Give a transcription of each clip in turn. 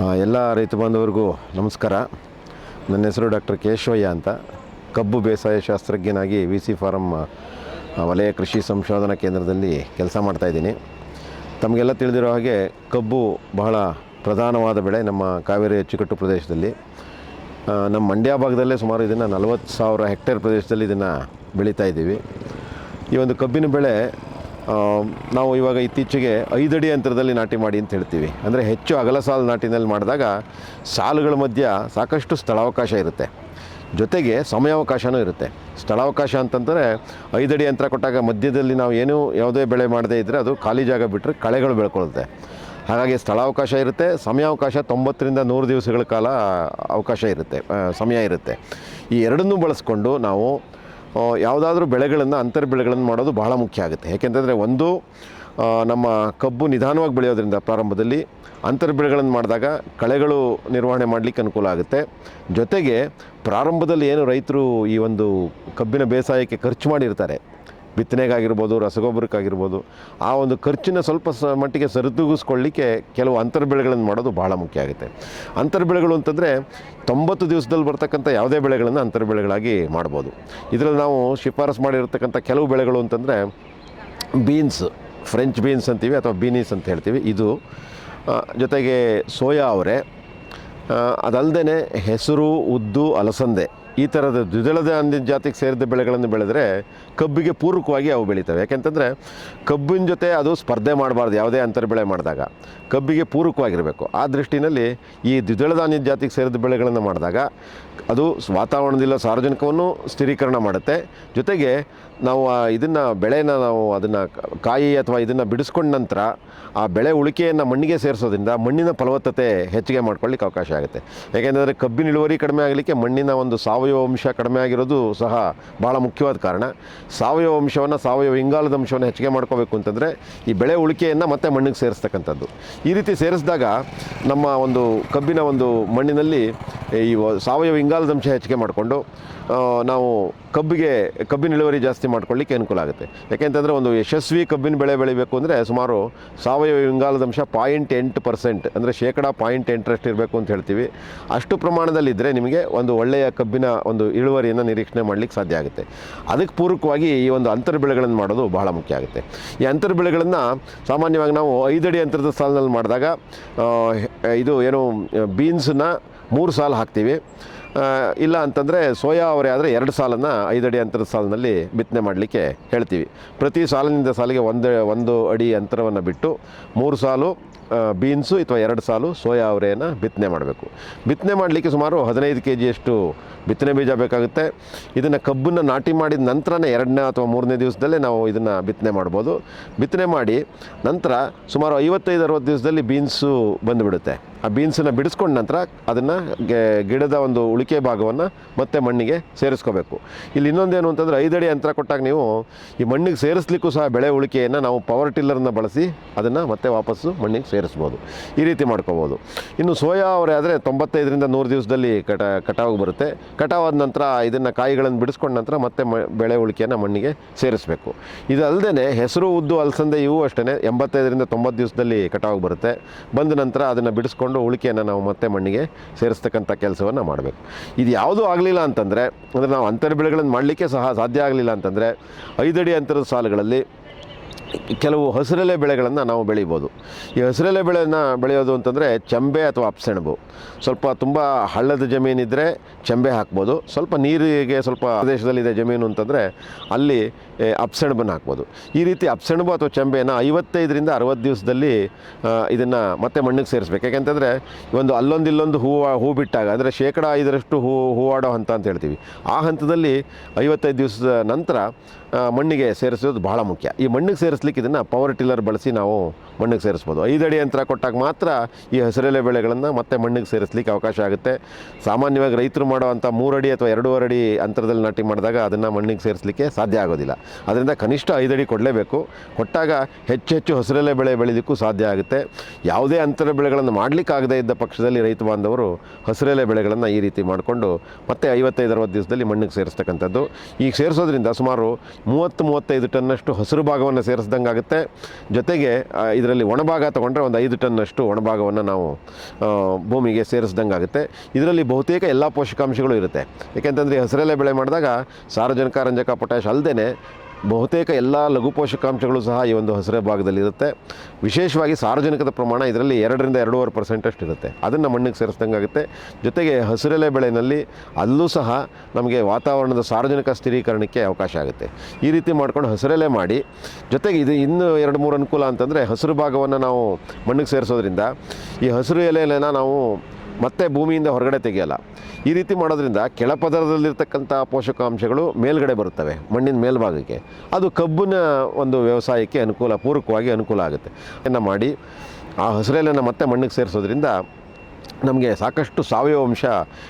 ಎಲ್ಲ ರೈತ ಬಾಂಧವರಿಗೂ ನಮಸ್ಕಾರ. ನನ್ನ ಹೆಸರು ಡಾಕ್ಟರ್ ಕೇಶವಯ್ಯ ಅಂತ. ಕಬ್ಬು ಬೇಸಾಯ ಶಾಸ್ತ್ರಜ್ಞನಾಗಿ ವಿ ಸಿ ಫಾರಂ ವಲಯ ಕೃಷಿ ಸಂಶೋಧನಾ ಕೇಂದ್ರದಲ್ಲಿ ಕೆಲಸ ಮಾಡ್ತಾಯಿದ್ದೀನಿ ತಮಗೆಲ್ಲ ತಿಳಿದಿರೋ ಹಾಗೆ ಕಬ್ಬು ಬಹಳ ಪ್ರಧಾನವಾದ ಬೆಳೆ ನಮ್ಮ ಕಾವೇರಿ ಅಚ್ಚುಕಟ್ಟು ಪ್ರದೇಶದಲ್ಲಿ. ನಮ್ಮ ಮಂಡ್ಯ ಭಾಗದಲ್ಲೇ ಸುಮಾರು ಇದನ್ನು ನಲವತ್ತು ಸಾವಿರ ಹೆಕ್ಟೇರ್ ಪ್ರದೇಶದಲ್ಲಿ ಇದನ್ನು ಬೆಳೀತಾ ಇದ್ದೀವಿ. ಈ ಒಂದು ಕಬ್ಬಿನ ಬೆಳೆ ನಾವು ಇವಾಗ ಇತ್ತೀಚೆಗೆ ಐದಡಿ ಅಂತರದಲ್ಲಿ ನಾಟಿ ಮಾಡಿ ಅಂತ ಹೇಳ್ತೀವಿ. ಅಂದರೆ ಹೆಚ್ಚು ಅಗಲ ಸಾಲು ನಾಟಿನಲ್ಲಿ ಮಾಡಿದಾಗ ಸಾಲುಗಳ ಮಧ್ಯ ಸಾಕಷ್ಟು ಸ್ಥಳಾವಕಾಶ ಇರುತ್ತೆ. ಜೊತೆಗೆ ಸಮಯಾವಕಾಶವೂ ಇರುತ್ತೆ. ಸ್ಥಳಾವಕಾಶ ಅಂತಂದರೆ ಐದಡಿ ಅಂತರ ಕೊಟ್ಟಾಗ ಮಧ್ಯದಲ್ಲಿ ನಾವು ಏನೂ ಯಾವುದೇ ಬೆಳೆ ಮಾಡದೇ ಇದ್ದರೆ ಅದು ಖಾಲಿ ಜಾಗ ಬಿಟ್ಟರೆ ಕಳೆಗಳು ಬೆಳ್ಕೊಳ್ಳುತ್ತೆ. ಹಾಗಾಗಿ ಸ್ಥಳಾವಕಾಶ ಇರುತ್ತೆ, ಸಮಯಾವಕಾಶ ತೊಂಬತ್ತರಿಂದ ನೂರು ದಿವಸಗಳ ಕಾಲ ಅವಕಾಶ ಇರುತ್ತೆ ಸಮಯ ಇರುತ್ತೆ. ಈ ಎರಡನ್ನೂ ಬಳಸ್ಕೊಂಡು ನಾವು ಯಾವುದಾದ್ರೂ ಬೆಳೆಗಳನ್ನು ಅಂತರ್ ಬೆಳೆಗಳನ್ನು ಮಾಡೋದು ಬಹಳ ಮುಖ್ಯ ಆಗುತ್ತೆ. ಯಾಕೆಂತಂದರೆ ಒಂದು ನಮ್ಮ ಕಬ್ಬು ನಿಧಾನವಾಗಿ ಬೆಳೆಯೋದ್ರಿಂದ ಪ್ರಾರಂಭದಲ್ಲಿ ಅಂತರ್ ಬೆಳೆಗಳನ್ನು ಮಾಡಿದಾಗ ಕಳೆಗಳು ನಿರ್ವಹಣೆ ಮಾಡಲಿಕ್ಕೆ ಅನುಕೂಲ ಆಗುತ್ತೆ. ಜೊತೆಗೆ ಪ್ರಾರಂಭದಲ್ಲಿ ಏನು ರೈತರು ಈ ಒಂದು ಕಬ್ಬಿನ ಬೇಸಾಯಕ್ಕೆ ಖರ್ಚು ಮಾಡಿರ್ತಾರೆ. ಬಿತ್ತನೆಗಾಗಿರ್ಬೋದು, ರಸಗೊಬ್ಬರಕ್ಕಾಗಿರ್ಬೋದು, ಆ ಒಂದು ಖರ್ಚಿನ ಸ್ವಲ್ಪ ಸ ಮಟ್ಟಿಗೆ ಸರಿದೂಗಿಸ್ಕೊಳ್ಳಿಕ್ಕೆ ಕೆಲವು ಅಂತರ್ಬೆಳೆಗಳನ್ನು ಮಾಡೋದು ಭಾಳ ಮುಖ್ಯ ಆಗುತ್ತೆ. ಅಂತರ್ಬೆಳೆಗಳು ಅಂತಂದರೆ ತೊಂಬತ್ತು ದಿವಸದಲ್ಲಿ ಬರ್ತಕ್ಕಂಥ ಯಾವುದೇ ಬೆಳೆಗಳನ್ನು ಅಂತರ್ಬೆಳೆಗಳಾಗಿ ಮಾಡ್ಬೋದು. ಇದರಲ್ಲಿ ನಾವು ಶಿಫಾರಸು ಮಾಡಿರ್ತಕ್ಕಂಥ ಕೆಲವು ಬೆಳೆಗಳು ಅಂತಂದರೆ ಬೀನ್ಸ್, ಫ್ರೆಂಚ್ ಬೀನ್ಸ್ ಅಂತೀವಿ ಅಥವಾ ಬೀನೀಸ್ ಅಂತ ಹೇಳ್ತೀವಿ. ಇದು ಜೊತೆಗೆ ಸೋಯಾ ಅವರೆ ಅದಲ್ಲದೆ ಹೆಸರು, ಉದ್ದು, ಅಲಸಂದೆ ಈ ಥರದ ದ್ವಿದಳದ ಧಾನ್ಯ ಜಾತಿಗೆ ಸೇರಿದ ಬೆಳೆಗಳನ್ನು ಬೆಳೆದರೆ ಕಬ್ಬಿಗೆ ಪೂರಕವಾಗಿ ಅವು ಬೆಳೀತವೆ. ಯಾಕೆಂತಂದರೆ ಕಬ್ಬಿನ ಜೊತೆ ಅದು ಸ್ಪರ್ಧೆ ಮಾಡಬಾರ್ದು, ಯಾವುದೇ ಅಂತರ ಬೆಳೆ ಮಾಡಿದಾಗ. ಕಬ್ಬಿಗೆ ಪೂರಕವಾಗಿರಬೇಕು. ಆ ದೃಷ್ಟಿನಲ್ಲಿ ಈ ದ್ವಿದಳ ಧಾನ್ಯದ ಜಾತಿಗೆ ಸೇರಿದ ಬೆಳೆಗಳನ್ನು ಮಾಡಿದಾಗ ಅದು ವಾತಾವರಣದಿಂದ ಸಾರ್ವಜನಿಕವನ್ನು ಸ್ಥಿರೀಕರಣ ಮಾಡುತ್ತೆ. ಜೊತೆಗೆ ನಾವು ಇದನ್ನು ಬೆಳೆನ ನಾವು ಅದನ್ನು ಕಾಯಿ ಅಥವಾ ಇದನ್ನು ಬಿಡಿಸ್ಕೊಂಡ ನಂತರ ಆ ಬೆಳೆ ಉಳಿಕೆಯನ್ನು ಮಣ್ಣಿಗೆ ಸೇರಿಸೋದ್ರಿಂದ ಮಣ್ಣಿನ ಫಲವತ್ತತೆ ಹೆಚ್ಚಿಗೆ ಮಾಡ್ಕೊಳ್ಳಿಕ್ಕೆ ಅವಕಾಶ ಆಗುತ್ತೆ. ಯಾಕೆಂದರೆ ಕಬ್ಬಿನ ಇಳುವರಿ ಕಡಿಮೆ ಆಗಲಿಕ್ಕೆ ಮಣ್ಣಿನ ಒಂದು ಸಾವಯವ ಅಂಶ ಕಡಿಮೆ ಆಗಿರೋದು ಸಹ ಭಾಳ ಮುಖ್ಯವಾದ ಕಾರಣ. ಸಾವಯವ ಅಂಶವನ್ನು ಸಾವಯವ ಇಂಗಾಲದ ಅಂಶವನ್ನು ಹೆಚ್ಚಿಗೆ ಮಾಡ್ಕೋಬೇಕು ಅಂತಂದರೆ ಈ ಬೆಳೆ ಉಳಿಕೆಯನ್ನು ಮತ್ತೆ ಮಣ್ಣಿಗೆ ಸೇರಿಸ್ತಕ್ಕಂಥದ್ದು. ಈ ರೀತಿ ಸೇರಿಸಿದಾಗ ನಮ್ಮ ಒಂದು ಕಬ್ಬಿನ ಒಂದು ಮಣ್ಣಿನಲ್ಲಿ ಈ ಸಾವಯವ ಇಂಗಾಲದಂಶ ಹೆಚ್ಚಿಗೆ ಮಾಡಿಕೊಂಡು ನಾವು ಕಬ್ಬಿಗೆ, ಕಬ್ಬಿನ ಇಳುವರಿ ಜಾಸ್ತಿ ಮಾಡ್ಕೊಳ್ಳಿಕ್ಕೆ ಅನುಕೂಲ ಆಗುತ್ತೆ. ಯಾಕೆಂತಂದರೆ ಒಂದು ಯಶಸ್ವಿ ಕಬ್ಬಿನ ಬೆಳೆ ಬೆಳಿಬೇಕು ಅಂದರೆ ಸುಮಾರು ಸಾವಯವ ಇಂಗಾಲದಂಶ ಪಾಯಿಂಟ್ ಎಂಟು ಪರ್ಸೆಂಟ್, ಅಂದರೆ ಶೇಕಡ ಪಾಯಿಂಟ್ ಎಂಟರಷ್ಟು ಇರಬೇಕು ಅಂತ ಹೇಳ್ತೀವಿ. ಅಷ್ಟು ಪ್ರಮಾಣದಲ್ಲಿದ್ದರೆ ನಿಮಗೆ ಒಂದು ಒಳ್ಳೆಯ ಕಬ್ಬಿನ ಒಂದು ಇಳುವರಿಯನ್ನು ನಿರೀಕ್ಷಣೆ ಮಾಡಲಿಕ್ಕೆ ಸಾಧ್ಯ ಆಗುತ್ತೆ. ಅದಕ್ಕೆ ಪೂರಕವಾಗಿ ಈ ಒಂದು ಅಂತರ್ ಬೆಳೆಗಳನ್ನು ಮಾಡೋದು ಬಹಳ ಮುಖ್ಯ ಆಗುತ್ತೆ. ಈ ಅಂತರ್ ಬೆಳೆಗಳನ್ನು ಸಾಮಾನ್ಯವಾಗಿ ನಾವು ಐದಡಿ ಅಂತರದ ಸಾಲಿನಲ್ಲಿ ಮಾಡಿದಾಗ ಇದು ಏನು ಬೀನ್ಸನ್ನ ಮೂರು ಸಾಲು ಹಾಕ್ತೀವಿ. ಇಲ್ಲ ಅಂತಂದರೆ ಸೋಯಾ ಅವರೆ ಆದರೆ ಎರಡು ಸಾಲನ್ನು ಅಡಿ ಅಂತರದ ಸಾಲಿನಲ್ಲಿ ಬಿತ್ತನೆ ಮಾಡಲಿಕ್ಕೆ ಹೇಳ್ತೀವಿ. ಪ್ರತಿ ಸಾಲಿನಿಂದ ಸಾಲಿಗೆ ಒಂದು ಒಂದು ಅಡಿ ಅಂತರವನ್ನು ಬಿಟ್ಟು ಮೂರು ಸಾಲು ಬೀನ್ಸು ಅಥವಾ ಎರಡು ಸಾಲು ಸೋಯಾ ಅವರೆಯನ್ನು ಬಿತ್ತನೆ ಮಾಡಬೇಕು. ಬಿತ್ತನೆ ಮಾಡಲಿಕ್ಕೆ ಸುಮಾರು ಹದಿನೈದು ಕೆ ಜಿಯಷ್ಟು ಬಿತ್ತನೆ ಬೀಜ ಬೇಕಾಗುತ್ತೆ. ಇದನ್ನು ಕಬ್ಬನ್ನು ನಾಟಿ ಮಾಡಿದ ನಂತರನೇ ಎರಡನೇ ಅಥವಾ ಮೂರನೇ ದಿವಸದಲ್ಲೇ ನಾವು ಇದನ್ನು ಬಿತ್ತನೆ ಮಾಡ್ಬೋದು. ಬಿತ್ತನೆ ಮಾಡಿ ನಂತರ ಸುಮಾರು ಐವತ್ತೈದು, ಅರವತ್ತು ದಿವಸದಲ್ಲಿ ಬೀನ್ಸು ಬಂದುಬಿಡುತ್ತೆ. ಆ ಬೀನ್ಸನ್ನು ಬಿಡಿಸ್ಕೊಂಡ ನಂತರ ಅದನ್ನು ಗಿಡದ ಒಂದು ಉಳಿಕೆ ಭಾಗವನ್ನು ಮತ್ತೆ ಮಣ್ಣಿಗೆ ಸೇರಿಸ್ಕೋಬೇಕು. ಇಲ್ಲಿ ಇನ್ನೊಂದೇನು ಅಂತಂದರೆ ಐದಡಿ ಅಂತರ ಕೊಟ್ಟಾಗ ನೀವು ಈ ಮಣ್ಣಿಗೆ ಸೇರಿಸ್ಲಿಕ್ಕೂ ಸಹ ಬೆಳೆ ಉಳಿಕೆಯನ್ನು ನಾವು ಪವರ್ ಟಿಲ್ಲರ್ನ ಬಳಸಿ ಅದನ್ನು ಮತ್ತೆ ವಾಪಸ್ಸು ಮಣ್ಣಿಗೆ ಸೇರಿಸ್ಬೋದು. ಈ ರೀತಿ ಮಾಡ್ಕೋಬೋದು. ಇನ್ನು ಸೋಯಾ ಅವರೇ ಆದರೆ ತೊಂಬತ್ತೈದರಿಂದ ನೂರು ದಿವಸದಲ್ಲಿ ಕಟ, ಕಟಾವು ಬರುತ್ತೆ. ಕಟಾವಾದ ನಂತರ ಇದನ್ನು ಕಾಯಿಗಳನ್ನು ಬಿಡಿಸ್ಕೊಂಡ ನಂತರ ಮತ್ತೆ ಮ, ಬೆಳೆ ಉಳಿಕೆಯನ್ನು ಮಣ್ಣಿಗೆ ಸೇರಿಸಬೇಕು. ಇದಲ್ಲದೆ ಹೆಸರು, ಉದ್ದು, ಅಲಸಂದೆ ಇವು ಅಷ್ಟೇ ಎಂಬತ್ತೈದರಿಂದ ತೊಂಬತ್ತು ದಿವಸದಲ್ಲಿ ಕಟಾವು ಬರುತ್ತೆ. ಬಂದ ನಂತರ ಅದನ್ನು ಬಿಡಿಸ್ಕೊಂಡು ಉಳಿಕೆಯನ್ನು ನಾವು ಮತ್ತೆ ಮಣ್ಣಿಗೆ ಸೇರಿಸ್ತಕ್ಕಂಥ ಕೆಲಸವನ್ನು ಮಾಡಬೇಕು. ಇದು ಯಾವುದೂ ಆಗಲಿಲ್ಲ ಅಂತಂದರೆ, ಅಂದರೆ ನಾವು ಅಂತರ ಬೆಳೆಗಳನ್ನು ಮಾಡಲಿಕ್ಕೆ ಸಹ ಸಾಧ್ಯ ಆಗಲಿಲ್ಲ ಅಂತಂದರೆ, ಐದಡಿ ಅಂತರದ ಸಾಲುಗಳಲ್ಲಿ ಕೆಲವು ಹಸಿರೆಲೆ ಬೆಳೆಗಳನ್ನು ನಾವು ಬೆಳಿಬೋದು. ಈ ಹಸಿರೆಲೆ ಬೆಳೆಯನ್ನು ಬೆಳೆಯೋದು ಅಂತಂದರೆ ಚಂಬೆ ಅಥವಾ ಅಪ್ಸೆಣಬು. ಸ್ವಲ್ಪ ತುಂಬ ಹಳ್ಳದ ಜಮೀನಿದ್ದರೆ ಚಂಬೆ ಹಾಕ್ಬೋದು. ಸ್ವಲ್ಪ ನೀರಿಗೆ ಸ್ವಲ್ಪ ಪ್ರದೇಶದಲ್ಲಿದೆ ಜಮೀನು ಅಂತಂದರೆ ಅಲ್ಲಿ ಅಪ್ಸೆಣಬನ್ನು ಹಾಕ್ಬೋದು. ಈ ರೀತಿ ಅಪ್ಸೆಣಬು ಅಥವಾ ಚಂಬೆಯನ್ನು ಐವತ್ತೈದರಿಂದ ಅರವತ್ತು ದಿವಸದಲ್ಲಿ ಇದನ್ನು ಮತ್ತೆ ಮಣ್ಣಿಗೆ ಸೇರಿಸ್ಬೇಕು. ಯಾಕೆಂತಂದರೆ ಒಂದು ಅಲ್ಲೊಂದು ಇಲ್ಲೊಂದು ಹೂವು, ಹೂ ಬಿಟ್ಟಾಗ, ಅಂದರೆ ಶೇಕಡ ಐದರಷ್ಟು ಹೂ, ಹೂವಾಡೋ ಹಂತ ಅಂತ ಹೇಳ್ತೀವಿ. ಆ ಹಂತದಲ್ಲಿ ಐವತ್ತೈದು ದಿವಸದ ನಂತರ ಮಣ್ಣಿಗೆ ಸೇರಿಸೋದು ಬಹಳ ಮುಖ್ಯ. ಈ ಮಣ್ಣಿಗೆ ಸೇರಿಸ್ಲಿಕ್ಕೆ ಇದನ್ನು ಪವರ್ ಟಿಲ್ಲರ್ ಬಳಸಿ ನಾವು ಮಣ್ಣಿಗೆ ಸೇರಿಸ್ಬೋದು. ಐದಡಿ ಯಂತ್ರ ಕೊಟ್ಟಾಗ ಮಾತ್ರ ಈ ಹಸಿರೆಲೆ ಬೆಳೆಗಳನ್ನು ಮತ್ತೆ ಮಣ್ಣಿಗೆ ಸೇರಿಸ್ಲಿಕ್ಕೆ ಅವಕಾಶ ಆಗುತ್ತೆ. ಸಾಮಾನ್ಯವಾಗಿ ರೈತರು ಮಾಡುವಂಥ ಮೂರಡಿ ಅಥವಾ ಎರಡೂವರೆ ಅಡಿ ಅಂತರದಲ್ಲಿ ನಾಟಿ ಮಾಡಿದಾಗ ಅದನ್ನು ಮಣ್ಣಿಗೆ ಸೇರಿಸಲಿಕ್ಕೆ ಸಾಧ್ಯ ಆಗೋದಿಲ್ಲ. ಅದರಿಂದ ಕನಿಷ್ಠ ಐದಡಿ ಕೊಡಲೇಬೇಕು. ಕೊಟ್ಟಾಗ ಹೆಚ್ಚು ಹೆಚ್ಚು ಹಸಿರೆಲೆ ಬೆಳೆ ಬೆಳೆದಕ್ಕೂ ಸಾಧ್ಯ ಆಗುತ್ತೆ. ಯಾವುದೇ ಅಂತರ ಬೆಳೆಗಳನ್ನು ಮಾಡಲಿಕ್ಕಾಗದೇ ಇದ್ದ ಪಕ್ಷದಲ್ಲಿ ರೈತ ಬಾಂಧವರು ಹಸಿರೆಲೆ ಬೆಳೆಗಳನ್ನು ಈ ರೀತಿ ಮಾಡಿಕೊಂಡು ಮತ್ತೆ ಐವತ್ತೈದು ಅರವತ್ತು ದಿವಸದಲ್ಲಿ ಮಣ್ಣಿಗೆ ಸೇರಿಸ್ತಕ್ಕಂಥದ್ದು. ಈಗ ಸೇರಿಸೋದ್ರಿಂದ ಸುಮಾರು ಮೂವತ್ತು ಮೂವತ್ತೈದು ಟನ್ನಷ್ಟು ಹಸಿರು ಭಾಗವನ್ನು ಸೇರಿಸ್ದಂಗೆ ಆಗುತ್ತೆ ಜೊತೆಗೆ ಇದರಲ್ಲಿ ಒಣಭಾಗ ತೊಗೊಂಡ್ರೆ ಒಂದು ಐದು ಟನ್ನಷ್ಟು ಒಣಭಾಗವನ್ನು ನಾವು ಭೂಮಿಗೆ ಸೇರಿಸ್ದಂಗೆ ಆಗುತ್ತೆ ಇದರಲ್ಲಿ ಬಹುತೇಕ ಎಲ್ಲ ಪೋಷಕಾಂಶಗಳು ಇರುತ್ತೆ. ಏಕೆಂತಂದರೆ ಹಸಿರೆಲೆ ಬೆಳೆ ಮಾಡಿದಾಗ ಸಾರಜನಕ, ರಂಜಕ ಪೊಟ್ಯಾಶ್ ಅಲ್ಲದೆ ಬಹುತೇಕ ಎಲ್ಲ ಲಘು ಪೋಷಕಾಂಶಗಳು ಸಹ ಈ ಒಂದು ಹಸಿರೆ ಭಾಗದಲ್ಲಿ ಇರುತ್ತೆ. ವಿಶೇಷವಾಗಿ ಸಾರ್ವಜನಿಕದ ಪ್ರಮಾಣ ಇದರಲ್ಲಿ ಎರಡರಿಂದ ಎರಡೂವರೆ ಪರ್ಸೆಂಟಷ್ಟು ಇರುತ್ತೆ. ಅದನ್ನು ಮಣ್ಣಿಗೆ ಸೇರಿಸ್ದಂಗೆ ಆಗುತ್ತೆ. ಜೊತೆಗೆ ಹಸಿರೆಲೆ ಬೆಳೆಯಲ್ಲಿ ಅಲ್ಲೂ ಸಹ ನಮಗೆ ವಾತಾವರಣದ ಸಾರ್ವಜನಿಕ ಸ್ಥಿರೀಕರಣಕ್ಕೆ ಅವಕಾಶ ಆಗುತ್ತೆ. ಈ ರೀತಿ ಮಾಡ್ಕೊಂಡು ಹಸಿರೆಲೆ ಮಾಡಿ, ಜೊತೆಗೆ ಇದು ಇನ್ನೂ ಎರಡು ಮೂರು ಅನುಕೂಲ ಅಂತಂದರೆ ಹಸಿರು ಭಾಗವನ್ನು ನಾವು ಮಣ್ಣಿಗೆ ಸೇರಿಸೋದ್ರಿಂದ ಈ ಹಸಿರು ಎಲೆನ ನಾವು ಮತ್ತೆ ಭೂಮಿಯಿಂದ ಹೊರಗಡೆ ತೆಗೆಯಲ್ಲ. ಈ ರೀತಿ ಮಾಡೋದ್ರಿಂದ ಕೆಳಪದರದಲ್ಲಿರ್ತಕ್ಕಂಥ ಪೋಷಕಾಂಶಗಳು ಮೇಲ್ಗಡೆ ಬರುತ್ತವೆ, ಮಣ್ಣಿನ ಮೇಲ್ಭಾಗಕ್ಕೆ. ಅದು ಕಬ್ಬಿನ ಒಂದು ವ್ಯವಸಾಯಕ್ಕೆ ಅನುಕೂಲ, ಪೂರಕವಾಗಿ ಅನುಕೂಲ ಆಗುತ್ತೆ. ಇದನ್ನು ಮಾಡಿ ಆ ಹಸಿರೆಲೆಯನ್ನು ಮತ್ತೆ ಮಣ್ಣಿಗೆ ಸೇರಿಸೋದ್ರಿಂದ ನಮಗೆ ಸಾಕಷ್ಟು ಸಾವಯವ ಅಂಶ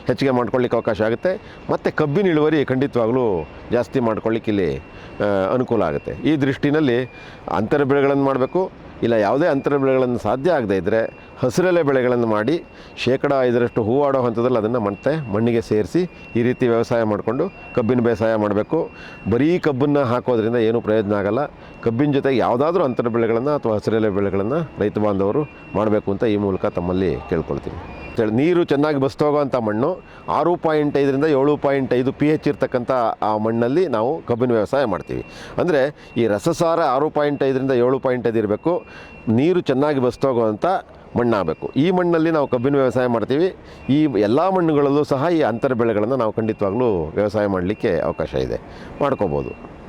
ಹೆಚ್ಚಿಗೆ ಮಾಡ್ಕೊಳ್ಳಿಕ್ಕೆ ಅವಕಾಶ ಆಗುತ್ತೆ. ಮತ್ತು ಕಬ್ಬಿನ ಇಳುವರಿ ಖಂಡಿತವಾಗಲೂ ಜಾಸ್ತಿ ಮಾಡ್ಕೊಳ್ಳಿಕ್ಕೆ ಇಲ್ಲಿ ಅನುಕೂಲ ಆಗುತ್ತೆ. ಈ ದೃಷ್ಟಿನಲ್ಲಿ ಅಂತರ ಬೆಳೆಗಳನ್ನು ಮಾಡಬೇಕು. ಇಲ್ಲ, ಯಾವುದೇ ಅಂತರ ಬೆಳೆಗಳನ್ನು ಸಾಧ್ಯ ಆಗದೇ ಇದ್ದರೆ ಹಸಿರೆಲೆ ಬೆಳೆಗಳನ್ನು ಮಾಡಿ ಶೇಕಡ ಐದರಷ್ಟು ಹೂವಾಡೋ ಹಂತದಲ್ಲಿ ಅದನ್ನು ಮತ್ತೆ ಮಣ್ಣಿಗೆ ಸೇರಿಸಿ ಈ ರೀತಿ ವ್ಯವಸಾಯ ಮಾಡಿಕೊಂಡು ಕಬ್ಬಿನ ಬೇಸಾಯ ಮಾಡಬೇಕು. ಬರೀ ಕಬ್ಬನ್ನು ಹಾಕೋದ್ರಿಂದ ಏನೂ ಪ್ರಯೋಜನ ಆಗಲ್ಲ. ಕಬ್ಬಿನ ಜೊತೆಗೆ ಯಾವುದಾದ್ರೂ ಅಂತರ ಬೆಳೆಗಳನ್ನು ಅಥವಾ ಹಸಿರೆಲೆ ಬೆಳೆಗಳನ್ನು ರೈತ ಬಾಂಧವರು ಮಾಡಬೇಕು ಅಂತ ಈ ಮೂಲಕ ತಮ್ಮಲ್ಲಿ ಕೇಳ್ಕೊಳ್ತೀನಿ. ನೀರು ಚೆನ್ನಾಗಿ ಬಸ್ತೋಗೋವಂಥ ಮಣ್ಣು ಆರು ಪಾಯಿಂಟ್ ಐದರಿಂದ ಏಳು ಪಾಯಿಂಟ್ ಐದು ಪಿ ಎಚ್ ಇರ್ತಕ್ಕಂಥ ಆ ಮಣ್ಣಲ್ಲಿ ನಾವು ಕಬ್ಬಿನ ವ್ಯವಸಾಯ ಮಾಡ್ತೀವಿ. ಅಂದರೆ ಈ ರಸಸಾರ ಆರು ಪಾಯಿಂಟ್ ಐದರಿಂದ ಏಳು ಪಾಯಿಂಟ್ ಐದು ಇರಬೇಕು. ನೀರು ಚೆನ್ನಾಗಿ ಬಸ್ತೋಗುವಂಥ ಮಣ್ಣಾಗಬೇಕು. ಈ ಮಣ್ಣಲ್ಲಿ ನಾವು ಕಬ್ಬಿನ ವ್ಯವಸಾಯ ಮಾಡ್ತೀವಿ. ಈ ಎಲ್ಲ ಮಣ್ಣುಗಳಲ್ಲೂ ಸಹ ಈ ಅಂತರ ಬೆಳೆಗಳನ್ನು ನಾವು ಖಂಡಿತವಾಗ್ಲೂ ವ್ಯವಸಾಯ ಮಾಡಲಿಕ್ಕೆ ಅವಕಾಶ ಇದೆ. ಮಾಡ್ಕೋಬೋದು.